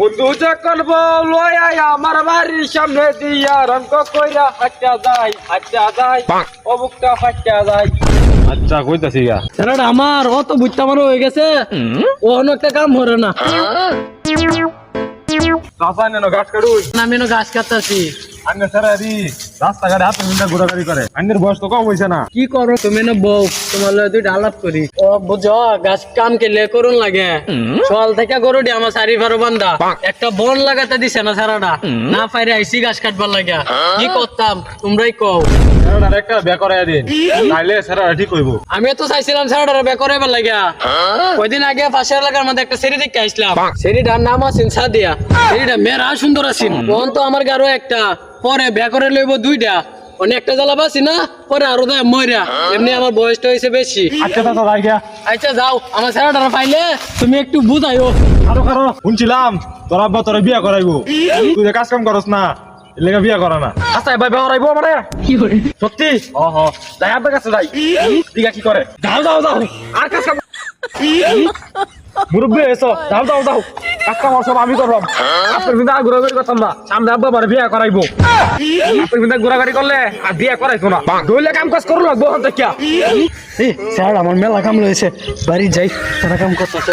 বন্ধু যখন আমার বাড়ির সামনে দিয়া রঙ্গ কইরা হাঁটা যায় অবুকটা হাঁটা যায়। আচ্ছা কইতাছি গা। স্যার আমার অত বুঝতে আমার হয়ে গেছে অন্য একটা কাম হরে না। নেন গাছ কাটুই। আমি গাছ কাটতেছি। আন্নে সারা দি রাস্তাঘাটে হাতে মিন্টা ঘোরাঘুরি করে। আন্নের বয়স তো কম হইছে না। কি করো তুমি এনে বউ তোমার লগে দুইটা আলাপ করি। ও বুঝো গাছ কাম কেলে করুন লাগে। সকাল থেকে গরু আমার চারি বারো বান্ধা একটা বন লাগাতে দিছে না সারাটা। না পাইরে আইসি গাছ কাটবার লাগে। কি করতাম তোমরাই কও। একটা বে দিন। তাইলে স্যার ঠিক হইব। আমি তো চাইছিলাম সারাটা বে করাইবার লাগে কয়দিন আগে পাশের এলাকার মধ্যে একটা সেরি দেখে আসলাম। সেরিটার নাম আছেন সাদিয়া। সেরিটা মেয়েরা সুন্দর আছেন তখন তো আমার গারো একটা। পরে বে করে লইব দুইটা। অনেক একটা জ্বালা পাচ্ছি না পরে আরও দেয় ময়রা এমনি আমার বয়সটা হয়েছে বেশি। আচ্ছা যাই গিয়া। আচ্ছা যাও। আমার সারাটা পাইলে তুমি একটু বুঝাইও। আরও কারও। শুনছিলাম তোর আব্বা তোর বিয়া করাইবো। তুই যে কাজ কাম করস না এর বিয়া করা না। আচ্ছা এবার ব্যবহার আইবো আমারে? সত্যি? ও হ। যাই কাছে যাই। কি করে? যাও যাও যাও। আর কাজ কাম মুরব্বী এসো। যাও যাও যাও। কাম সব আমি করলাম। আপনার কিন্তু আর ঘোরাঘুরি করতাম না। সামনে আব্বা আমার বিয়া করাইবো। আপনার কিন্তু ঘোরাঘুরি করলে আর বিয়া করাইতো না। ধরলে কাম কাজ করো লাগবো স্যার, আমার মেলা কাম রয়েছে। বাড়ি যাই, তারা কাম করতেছে।